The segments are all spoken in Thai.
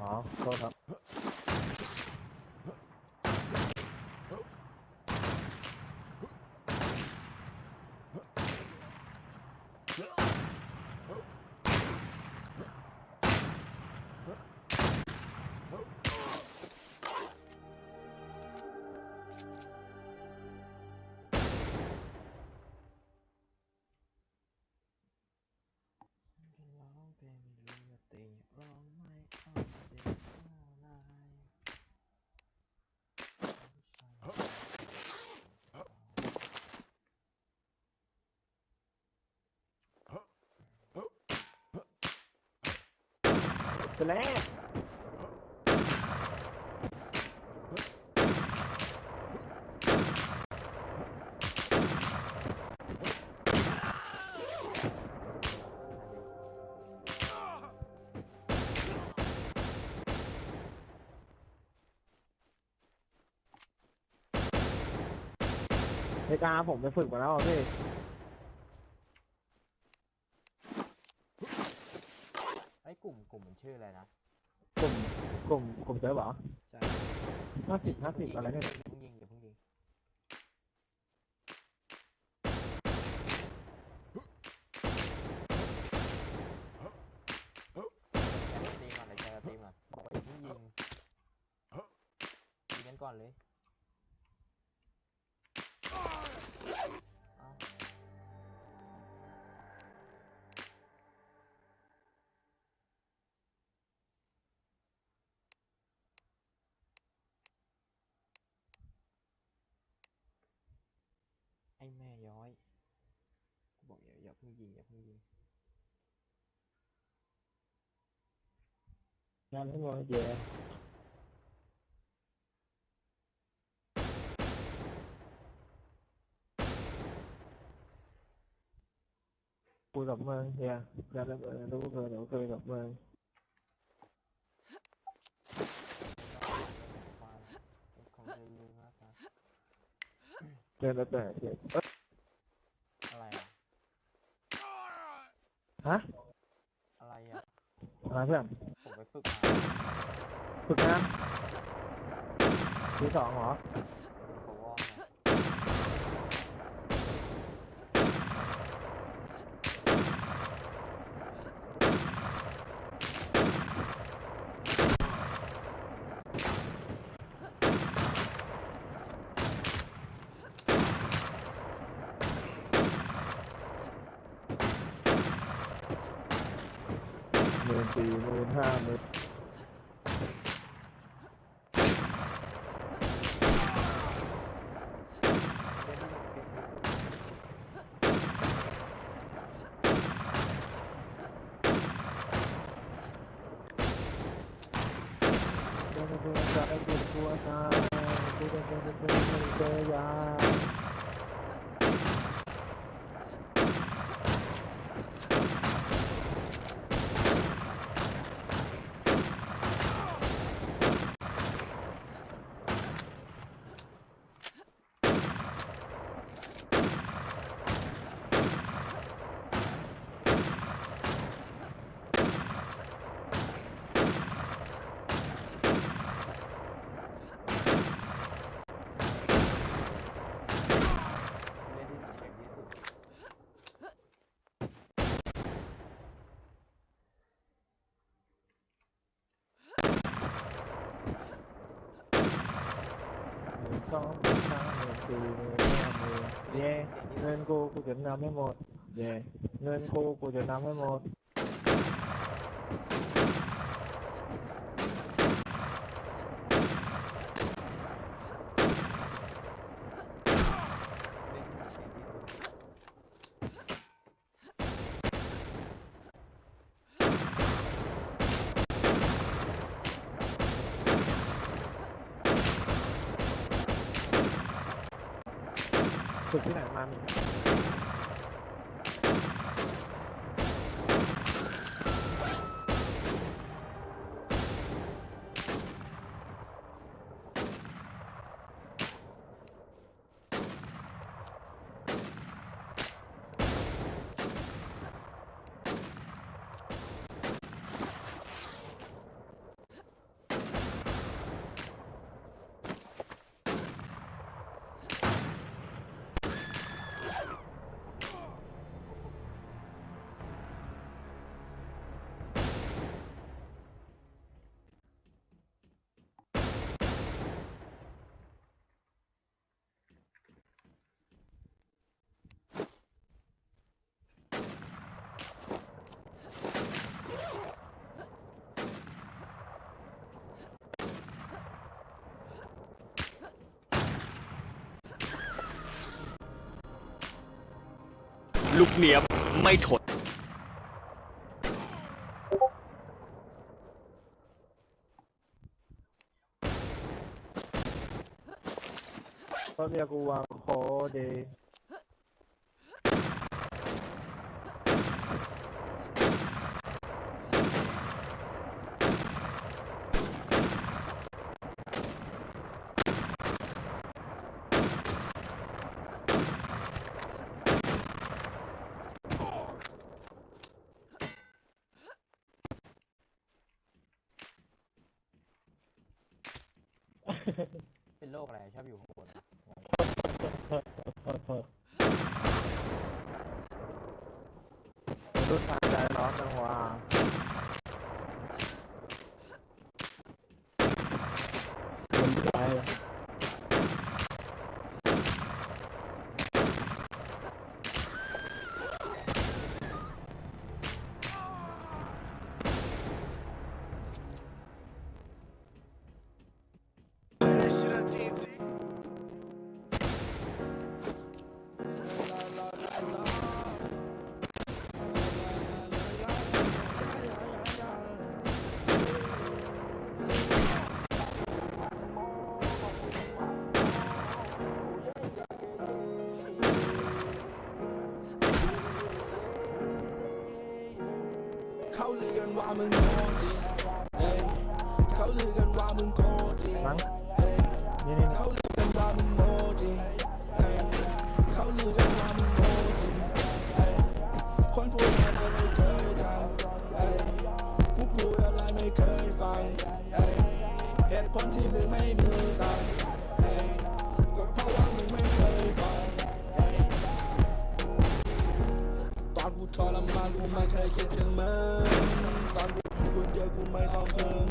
อ๋อโไปแล้วในการผมไปฝึกมาแล้วอะพี่ ไอ้กลุ่มกลุ่มมันชื่ออะไรนะ กลุ่ม กลุ่มกลุ่มเซิร์ฟเหรอใช่ห้าสิบห้าสิบอะไรเนี่ย ไอ้แม่ย้อยกูบอกอย่าอย่าเพิ่งยิงอย่าเพิ่งยิงง ฮะอะไรอะอะไรเพื่อนผมไปฝึกมาฝึกงานทีสองเหรอ ผมวอร์มนะ หมื่น สี่หมื่นห้าหมื่นเล่นเดินเดินใจเดินตัวตาเดินเดินเดินเดินเดินเดินยา เล่นที่ผมเก็บที่สุด หมื่นสองหมื่น สามหมื่นสี่หมื่นห้าหมื่นเย่เงินกูกูจะนำให้หมดเย่เงินกูกูจะนำให้หมด เล่นที่ผมเก็บที่สุด ฝึกที่ไหนมามี ลูกเหนียบไม่ทนเขาเรียกกูว่าโคเดย์ ยเหตุผลที่มึงไม่มีตังเอ้ยก็เพราะว่ามึงไม่เคยฟังเอ้ยตอนกูทรมานกูไม่เคยคิดถึงมึงตอนกูอยู่คนเดียวกูไม่ต้องพึ่ง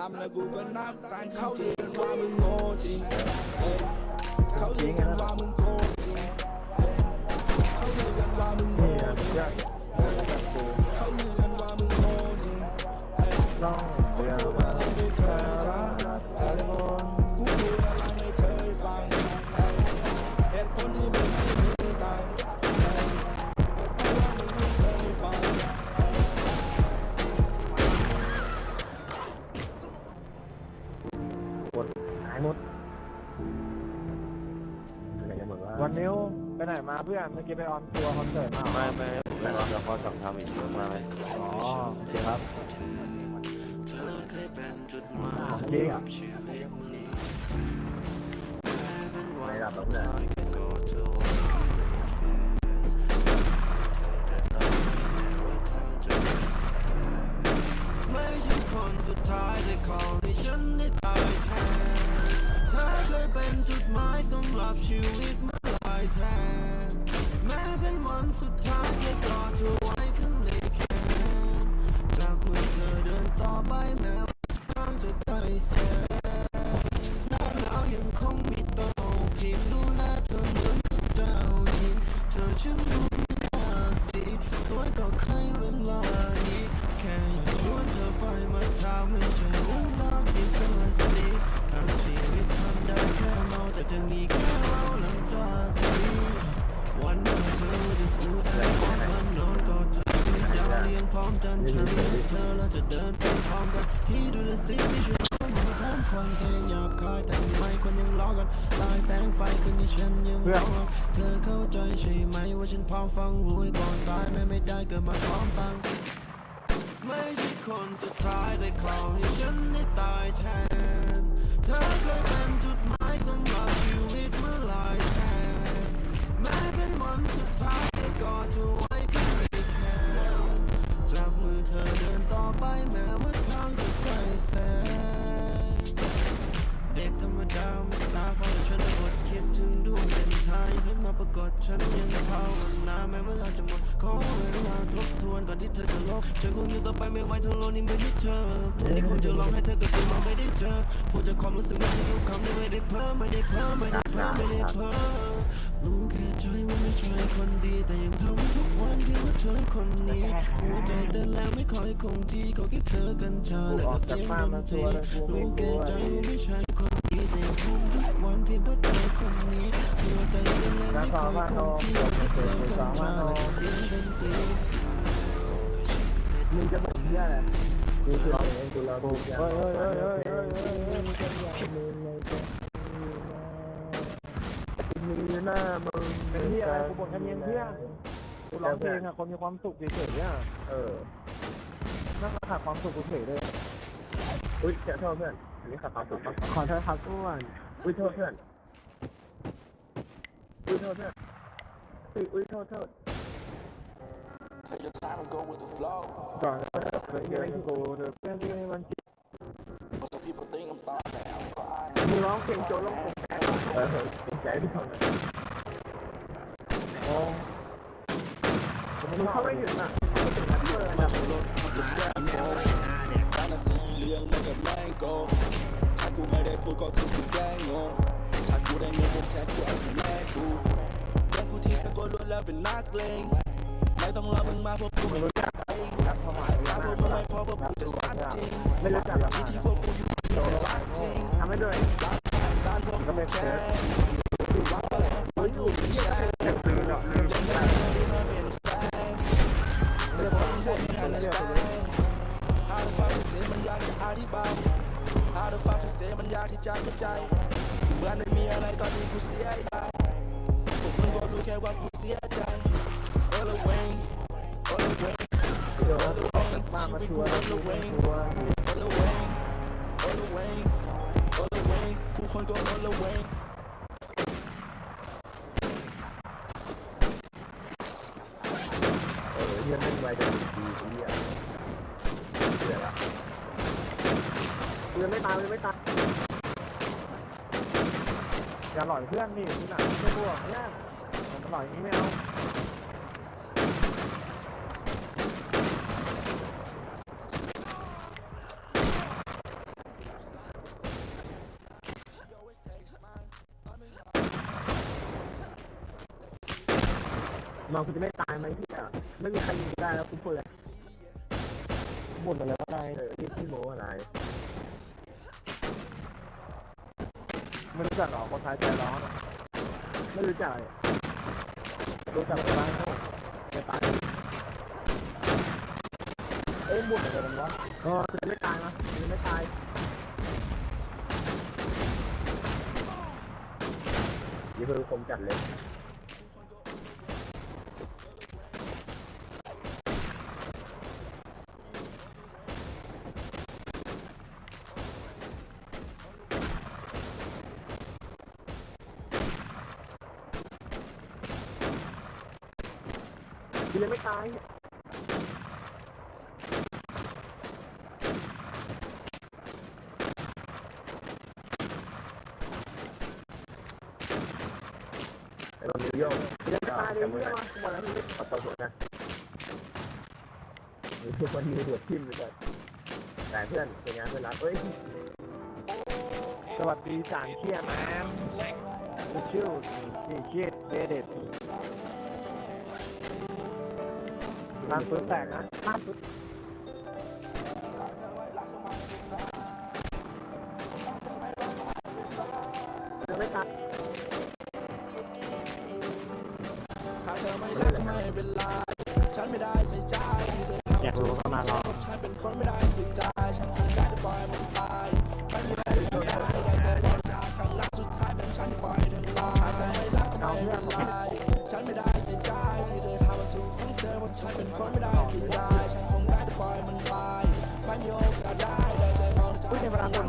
แล้วกูก็ทำแล้วกูก็นับตังเขาเรียกว่ามึงโง่จริงเอ้ยเขาเรียกกันว่ามึง มื่อนเมื่อกี้ไปออนทัวร์คอนเสิร์ตมาเหรอไม่ไม่ไม่รับละครสองทำอีกเยอะมากเลยอ๋อโอเคครับจริงอะไม่รับแล้วเนี่ยไม่ใช่คนสุดท้ายแต่ขอให้ฉันได้ตายแทนเธอเคยเป็นจุดหมายสำหรับชีวิตเมื่อลายแทน เป็นวันสุดท้ายที่กอดเธอไว้ข้างในแขนจากเมื่อเธอเดินต่อไปแม้ื่อนเธอเข้าใจใช่ไหมว่าฉันพร้อมฟังรู้ก่อนตายแม่ไม่ได้เกิดมาพร้อมตังไม่ใช่คนสุดท้ายแต่ขอให้ฉันได้ตายแทน เธอเคยเป็นจุดหมายสำหรับชีวิตเมื่อหลายแทนแม้เป็นวันสุดท้ายแต่กอดเธอไว้แค่แค่จับมือเธอเดินต่อไปแม้ว่าทางจะไกลแสนเด็กธรรมดา นทายให้มาปรากฏฉันยังภาวนาแม้เวลาจะหมดขอเวลาทบทวนก่อนที่เธอจะลบฉันคงอยู่ต่อไปไม่ไหวทั้งโลกนี้ไม่ได้เธอวันนี้คงจะลองให้เธอกับตัวไม่ได้เจอพูดจากความรู้สึกไม่ได้ทุกคำไม่ได้เพิ่มไม่ได้เพิ่มไม่ได้เพิ่มไม่ได้เพิ่มรู้แค่ใจว่าไม่ใช่คนดี แต่ยังทำทุกวันเพื่อเธอคนนี้หัวใจเต้นแล้วไม่ค่อยคงที่ขอแค่เธอกันชาและก็เสียงดนตรีรู้แก่ใจว่าไม่ใช่คน ดีแต่ยังทำทุกวันเพียงเพื่อเธอคนนี้หัวใจเต้นแล้วไม่ค่อยคงที่ขอแค่เธอกันชาและก็เสียงดนตรีมึงจะบอกเหี้ยอะไรกูคือเราเองกูเราดูเฮ้ยเฮ้ยเฮ้ยเฮ้ยเฮ้ยเฮ้ยเฮ้ยมีหน้ามึงเป็นที่อะไรกูบ่นกันเองเพื่อนกูร้องเพลงอะคนมีความสุขเฉยๆอะเออน่าขาดความสุขกูเฉยเลย อุ้ยเจ้าโทษเพื่อน อันนี้ขับความสุขปะขอโทษครับอ้วนอุ้ยโทษเพื่อน อุ้ยโทษเพื่อน อุ้ยอุ้ยโทษโทษก่อนเคยเจอกูเดี๋ยวเพื่อนที่มันจิตมึงร้องเพลงโจร้องเพลงแก่เออเป็นใจที่ทำโอ้มึงเข้าไม่ถึงอะ ถ้ากูไม่ได้พูดก็คือกูแกล้งโง่ถ้ากูได้เงินเป็นแสนกูเอาไปแม่กูเลี้งกูที่สกลล้วนแล้วเป็นนักเลงไม่ต้องรอมึงมาพบกกูไม่ มันยากที่จะเข้าใจเหมือนไม่มีอะไรตอนนี้กูเสียใจพวกมึงก็รู้แค่ว่ากูเสียใจ All the way All the way All ออก away ชีวิตกู All the way All the way All the way All the way ผู้คนก็ All the way เออเฮียไม่ไวจะดีดีเฮียเสียละ กูยังไม่ตายกูยังไม่ตายอย่าหล่อยเพื่อนดิที่หนังไม่บวกเนี่ยผมหล่อยอย่างนี้ไม่เอามองกูจะไม่ตายไหมเฮียไม่มีใครยิงได้แล้วกูเปิดบ่นไปแล้วอะไรเออที่พี่โมอะไร ไม่รู้จักหรอคนไทยใจร้อนอะไม่รู้จักเลยรู้จักแต่บ้านเขาจะตายเอ้ยบุญอะไรกันวะเออกูจะไม่ตายนะกูจะไม่ตายยี่เพิ่งคมจัดเลย ไอ้บอลนิวยอร์กยังไม่ตายเลยเฮียมาบอลแล้วนี่ขอตัวผมนะนี่วันนี้หัวทิ่มเลยก่อนแต่เพื่อนเป็นงานเพื่อนรักเอ้ยสวัสดีจางเชี่ยแมนชื่อนี่เชี่ยเดเด็ดร้านปืนแตกนะร้านปืน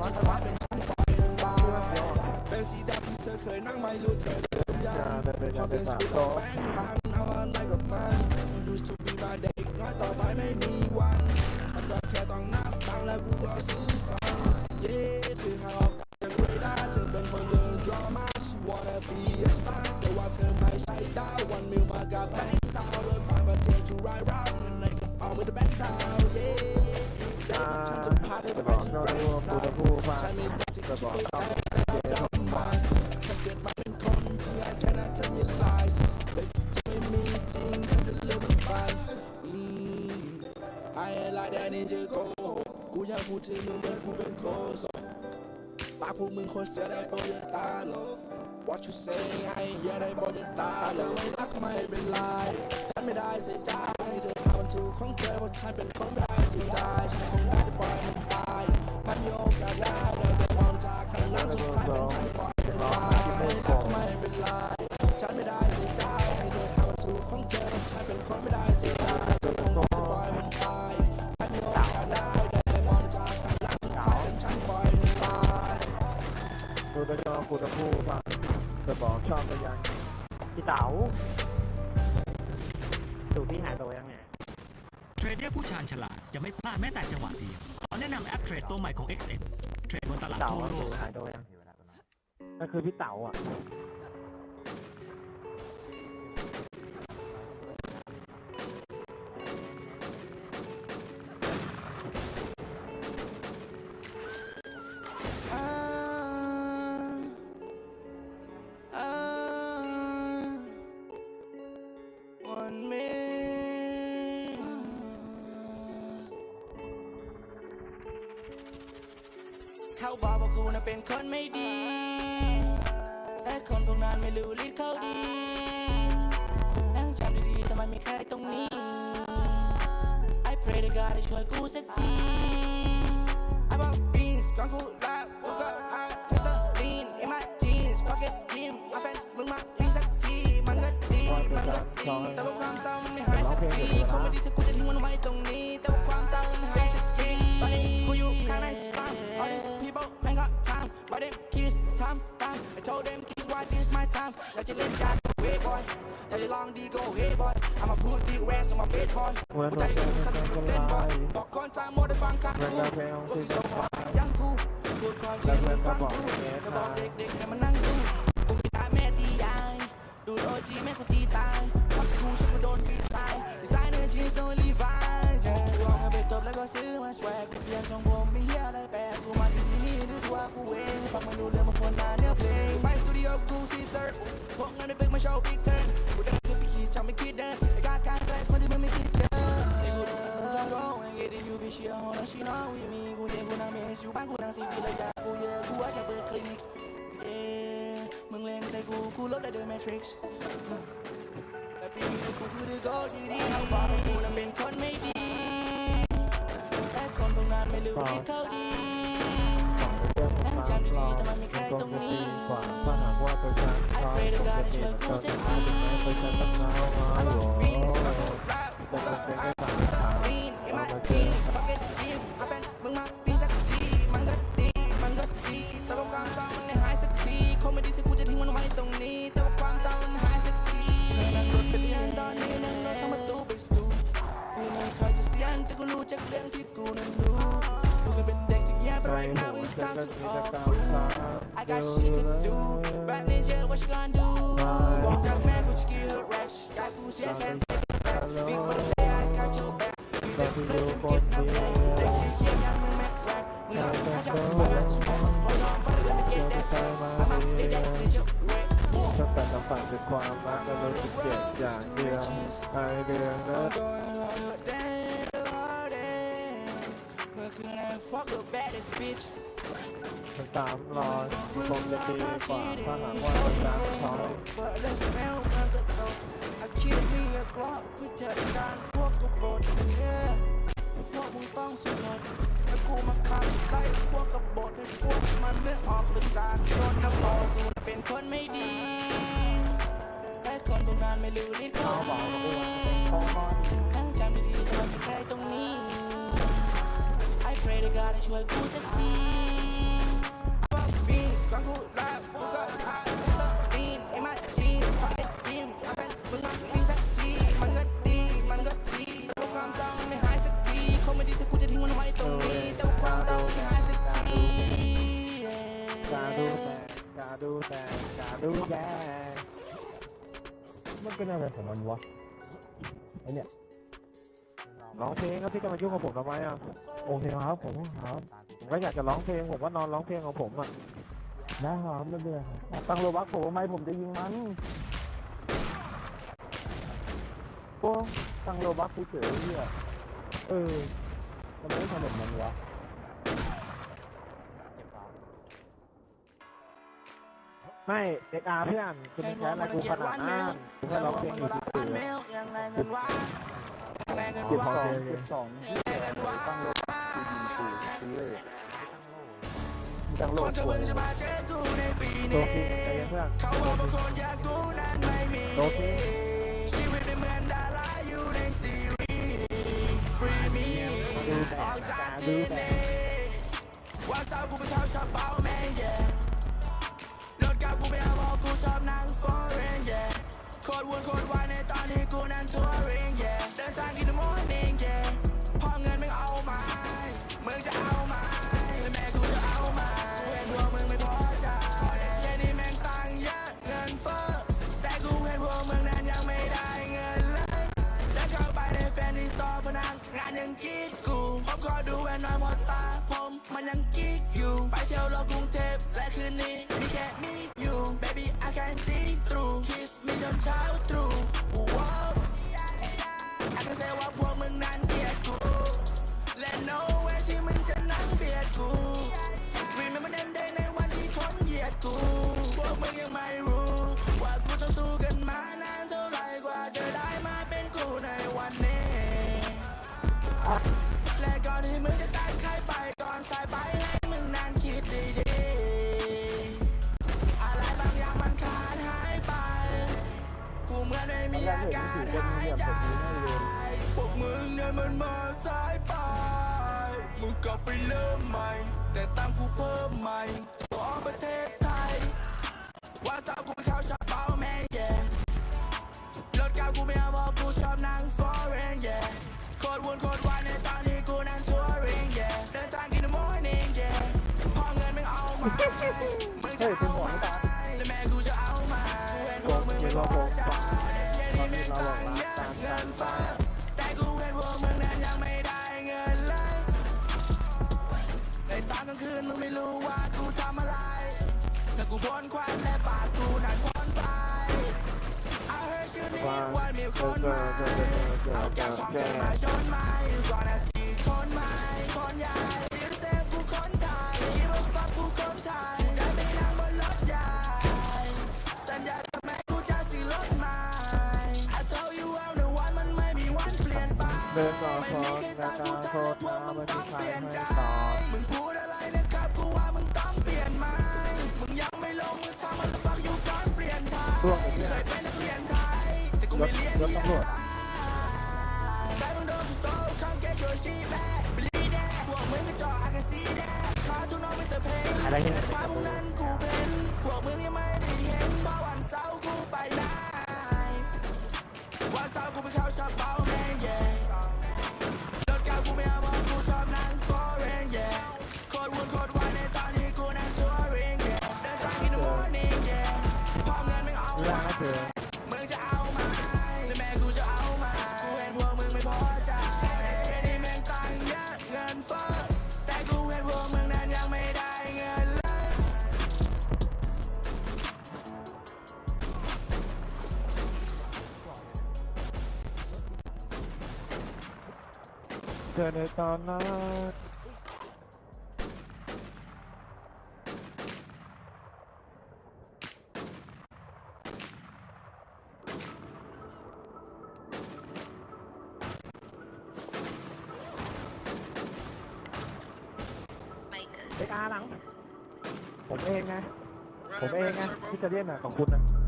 รั้งรักสุดท้าเป็นฉันปล่อยเธอไปเป็นสีดำที่เธอเคยนั่งไม่รู้เธอเดิมยาเป็นพอเป็นสาสูตรแป้งพันเอาอ วกมึงคนเสียได้โปรยตาหลก What you say ไอ้เหี้ยได้บอกจะตาเธอไม่รักไม่เป็นไรฉันไม่ได้เสียใจให้เธอทำมันถูกของเธอเพราะฉันเป็นคนไม่ ดตัวใหม่ของ XM เทรดบนตลาดเต๋าทั่วโลดูกหายตัวยังนั่นคือพี่เต๋าอะอ่าอ่าวันเม เขาบอกว่ากูน่ะเป็นคนไม่ดี แต่คนพวกนั้นไม่รู้ลิดเขาดีนั่งจำดีๆทำไมมีใครตรงนี้ I pray to God ให้ช่วยกูสักที I bought beans ก่อนกูลากูก็หาเทสลีน in my jeans pocket team มาแฟนมึงมาลีสักที มันก็ดี มันก็ดี time อยาจะเล่นจาก way boy อยากจะลองดี go hey boy I'ma put the rest on my bed boy เหมือนกูเราใจเจกูสนกันกูเต้นไล boy บอกก่อนทางโมได้ฟังข้างกูกูที่ที่จะส่งฟัมางยังกูพูดความจริงมึงฟังกูจะบอกเด็กๆให้มันนั่งดูกูไม่ได้แม่ตียายดูโอจีแม่กูตีตายพักสกูฉันก็โดนตีตายดีไซเนอร์จีนส์โนลีฟายกูเอาเงินไปตบแล้วก็ซื้อมาแสวกกูเปลี่ยนทรงผมไม่เหี้ยอะไรแปลกกูมาที่นี่หรือตัวกูเองฟังม่รู้เรื่องบาคนมาเนื้อ เพลงไปสตูดิโอกูซีเซิร์ฟพวกเงินในบิ๊กมาโชว์บิ๊กเทิร์นกูได้เงินไปขี่จำไม่คิดเดินไอ้การการใส่คนที่มึงไม่คิดเจอไอ้กูต้องร้องไอ้เกดยูบิเชียร์ฮอนชิโน่วีมีกูเนี่ยกูนั่งเมสอยู่บ้านกูนั่งซีพีเลยอยากกูเยอะกูว่าจะเปิดคลินิกเอ๊ะมึงเล็งใส่กูกูลบได้เดอะแมทริกซ์แต่ปีนี้กูคือ the gold ดีๆเขาบอกว่ากูนั้นเป็นคนไม่ดีแต่คนพวกนั้นไม่รู้ที่เขาดีเรื่องความรอมันคงจะดีกว่า เปลี่ยนตัวสถานถึงแม้ประชาชนเรามาหลว มันตามรอยคงจะดีกว่าถ้าหากว่าประชาชน But the smell มันก็ตก I keep me a clock เพื่อจัดการพวกกบฏ yeah พวกมึงต้องสนดแล้วกูมาขับไล่พวกกบฏให้พวกมันได้ออกไปจากชนนะพอกูเป็นคนไม่ดีแต่คนพวกนั้นไม่รู้ลิ้นเขาบอกกูตั้งจำดีๆจะไม่มีใครตรงนี้ I pray to God ให้ช่วยกูสักที มันเป็นอะไรของมันวะไอเนี่ยร้องเพลงครับที่จะมายุ่งกับผมทำไมอะโอเคครับผมครับผมก็อยากจะร้องเพลงผมว่านอนร้องเพลงของผมอะ ได้ครับไม่เบื่อตั้งโลบักผมทำไมผมจะยิงมันโอ้ตั้งโลบักเฉยเหี้ยเออทำไมไม่ทำแบบนั้นวะไม่เอ็กอาเพื่อนคุณเป็นแค่อะไรกูขนาดนั้นกูแค่ร้องเพลงอยู่ที่ตื่นเยังไงเงินวะยังไงเงินวะเก็บของเก็บของตั้งโลบักยิงปืนซื้อเลย ตั้งโลกจะกูมึงจะมาเจอกูในปีโลนี้คิงใจเย็นเพื่อนเขาบอกว่าคนอย่างกูนั้นไม่มีโลคิงชีวิตในเหมือนดาราอยู่ในซีรีส์ฟรีมีดูแต่ออกจากดูที่แต่นี่ว่าเจ้ากูไปเข้าชอบเป้าแมนเย่รถกับกูไปเอาพอกูชอบนั่งฟอร์เรนเย่โคตรวุ่นโคตรวายในตอนที่กูนั้นทั เท มีอาการหายใจพวกมึงเนี่ยมันมาสายไป มึงกลับไปเริ่มใหม่ แต่ตั้งกูเพิ่มใหม่ตัวประเทศไทย ว่าสาวกูไปเข้าชอบเป้าแม่ง yeah รถเก่ากูไม่เอาเพราะกูชอบนั่ง foreign yeah โคตรวนโคตรวายในตอนที่กูนั่งทัวริง yeah เดินทางกิน the morning yeah พอเงินไม่เอามามึงจะเอาไหมและแม่กูจะเอามากูเห็นพวกมึงไม่พอ นฟ้า แต่กูเห็นพวกมึงนั้นยังไม่ได้เงินเลยในตอนกลางคืนมึงไม่รู้ว่ากูทำอะไรแต่กูพ่นควันและปากกูนั้นพ่นไฟ I heard you need ว่ามีคนใหม่เอาแก้วของเธอมาจนไหมก่อ เดินต่อคอนนาการโคตรน้ำไม่มีใครให้ตอบมึงพูดอะไรนะครับกูว่ามึงต้องเปลี่ยนไหมมึงยังไม่ลงมือทำมันฟังอยู่ก่อนเปลี่ยนไทยร่วงไอ้เหี้ยเคยเป็นนักเรียนไทยแต่กูรไม่ถเรียนรถตำรวจใช้มึงโดน อในตอนนั้นเอ็กอาร์หลัง ผมเองไงผมเองไงที่จะเรียนอะของคุณนะ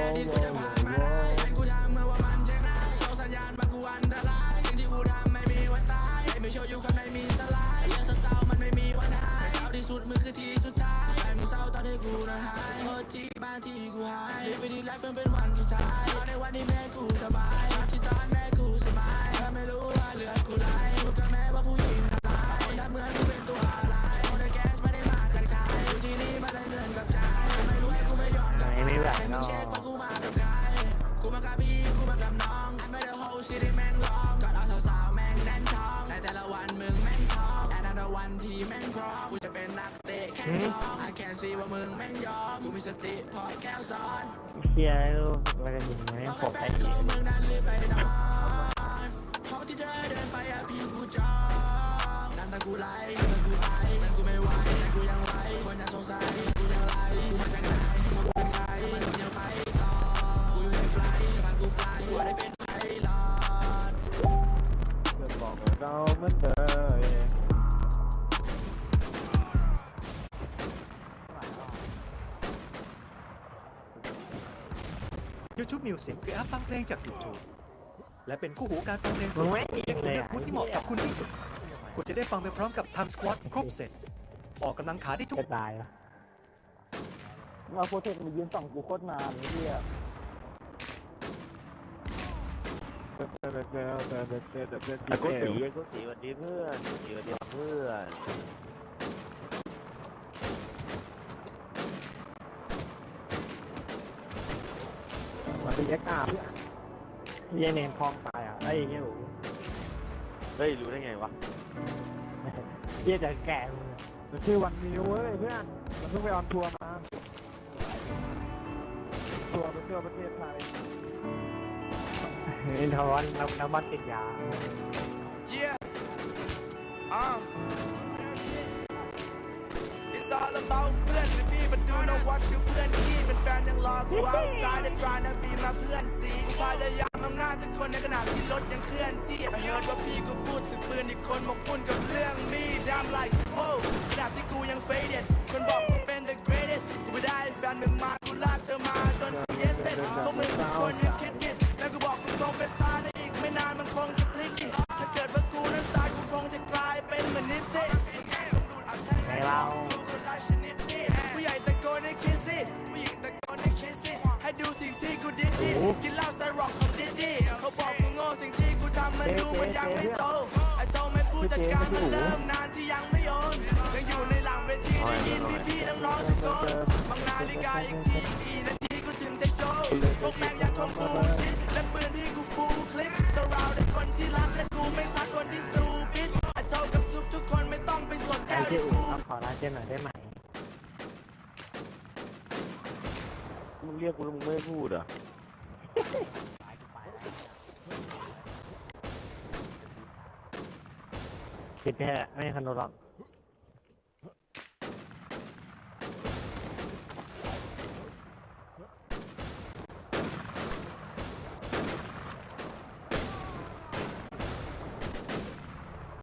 ค่นี้กูจะผ่านมาได้เป็นกูทำเมื่อว่ามันจะง่ายส่งสัญญาณว่ากูอันตรายสิ่งที่กูทำไม่มีวันตายไม่โชว์อยู่ข้างในมีสลายเรื่องเศร้าๆมันไม่มีวันหายเศร้าที่สุดมือคือที่สุดท้ายแฟนมึงเศร้าตอนที่กูนะหายโทษที่บ้านที่กูหายดีไปดีไลฟ์เพิ่งเป็นวันสุดท้ายตอนในวันที่แม่กูสบายตอนที่ตอนแม่กูสบายเธอไม่รู้ว่าเหลือกูไรพูดกับแม่ว่าผู้หญิงอะไรคนทำเหมือนกูเป็นตัวอะไรโอนแก๊สไม่ได้มาจากใจอยู่ที่นี่มาได้เงินกับใจไม่รู้ให้กูไม่ยอมกับไคไม่งเช็ค มากับพี่กูมากับน้องไม่ได้โฮชิที่แม่งร้องก่อนเอาสาวๆแม่งแน่นท้องในแต่ละวันมึงแม่งท้องแต่ในแต่วันที่แม่งพร้อมกูจะเป็นนักเตะแข่งท้อง I can see ว่ามึงแม่งยอมกูมีสติพอแก้วซ้อนเฮียลูกมันจะยิงไหมผมไอ้ก็มึงนั้นรีบไปนอนห้องที่เธอเดินไปอะพี่กูจองน้ำตากูไหลเงินกูไป Music คือแอปฟังเพลงจาก YouTube และเป็นคู่หูการฟังเพลงสดที่คุณเลือกพูดที่เหมาะกับคุณที่สุด คุณจะได้ฟังไปพร้อมกับ Time Squad ครบเสร็จ ออกกำลังขาได้ทุกจตายละมาโคเทคมายืนสองกูโคตรนานเฮียไอ้คตสีไอ้คตสีวันดีเพื่อนสีวันดีเพื่อน เป็นเอ็กซ์อาร์เฮียเนมพองตายอะไอ้เฮียเฮ้ยรู้ได้ไงวะเฮียจะแก่มึงมันชื่อวันมิวเว้ยเพื่อน มันเพิ่งไปออนทัวร์มา ทัวร์ไปเที่ยวประเทศไทยเอ็นทอนน้ำน้ำมันติดยา Yeah. Uh. It's all about เพื่อนหรือพี่มันดูนะว่าคือเพื่อนพี่เป็นแฟนยังรอกู outside and trying to be มาเพื่อนสีกูพยายามอำนาจทุกคนในขณะที่รถยังเคลื่อนที่ไอเฮิร์ดว่าพี่กูพูดถึงปืนอีกคนหมกมุ่นกับเรื่องมีด I'm like oh ขณะที่กูยัง faded คนบอกกูเป็น the greatest กูไม่ได้แฟนมึงมากูลากเธอมาจนกูเย็นเสร็จพวกมึงทุกคนยังคิดผิดแล้วกูบอกกูคงเป็นสตาร์ในอีกไม่นานมันคงจะพลิกอีกถ้าเกิดว่ากูนั้นตายกูคงจะกลายเป็นเหมือนนิสเซ่ไงเรา กินเหล้าใส่ร็อกของดิดิเขาบอกกูโง่สิ่งที่กูทำมันดูมันยังไม่โตไอ้โตไม่พูดจัดการมันเริ่มนานที่ยังไม่โยนยังอยู่ในหลังเวทีได้ยินพี่พี่ๆน้องๆตะโกนบางนาฬิกาอีกทีอีกกี่นาทีกูถึงจะโชว์พวกแม่งอยากคมกูคิดและปืนที่กูฟูลคลิปสราวในคนที่รักและกูไม่ทักคนที่สตูปิดไอ้โตกับทุกทุกๆคนไม่ต้องไปสนไอ้แก้วที่ที่อุ่กูนขอลาเจนหน่อยได้ไหมมึงเรียกกูแล้วมึงไม่พูดเหรอะ ติดแค่ไม่ใคันโนรอก